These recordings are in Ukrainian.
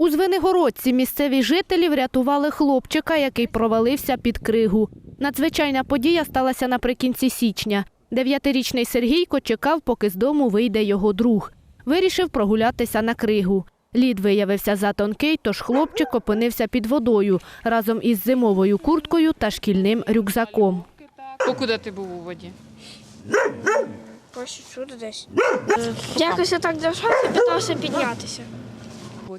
У Звенигородці місцеві жителі врятували хлопчика, який провалився під кригу. Надзвичайна подія сталася наприкінці січня. Дев'ятирічний Сергійко чекав, поки з дому вийде його друг. Вирішив прогулятися на кригу. Лід виявився затонкий, тож хлопчик опинився під водою разом із зимовою курткою та шкільним рюкзаком. Покуди ти був у воді? Ось сюди десь. Якось я так держався, питався піднятися.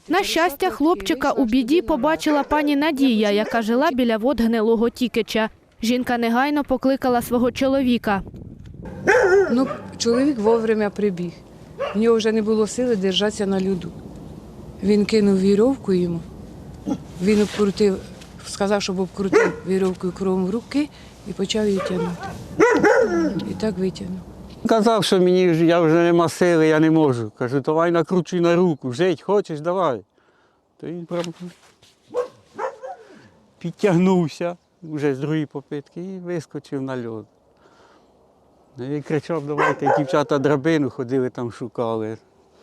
На щастя, хлопчика у біді побачила пані Надія, яка жила біля вод гнилого Тікича. Жінка негайно покликала свого чоловіка. Ну, чоловік вовремя прибіг. В нього вже не було сили держатися на льоду. Він кинув вірьовку йому. Він обкрутив, сказав, щоб обкрутив вірьовкою кровом руки і почав її тягнути. І так витягнув. Казав, що мені я вже нема сили, я не можу. Кажу, давай накручуй на руку, жить хочеш, давай. То він прям підтягнувся вже з другої попитки і вискочив на льод. Ну, І кричав, давайте дівчата драбину ходили там шукали.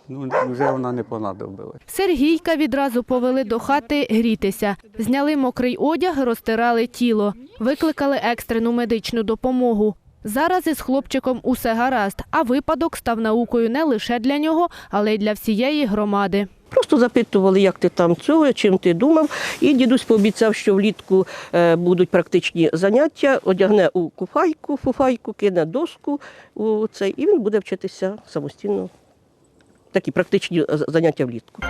Ну, вже вона не понадобилась. Сергійка відразу повели до хати грітися. Зняли мокрий одяг, розтирали тіло. Викликали екстрену медичну допомогу. Зараз із хлопчиком усе гаразд, а випадок став наукою не лише для нього, але й для всієї громади. Просто запитували, як ти там цього, чим ти думав. І дідусь пообіцяв, що влітку е, будуть практичні заняття, одягне у куфайку, фуфайку, кине доску у цей, і він буде вчитися самостійно. Такі практичні е, заняття влітку.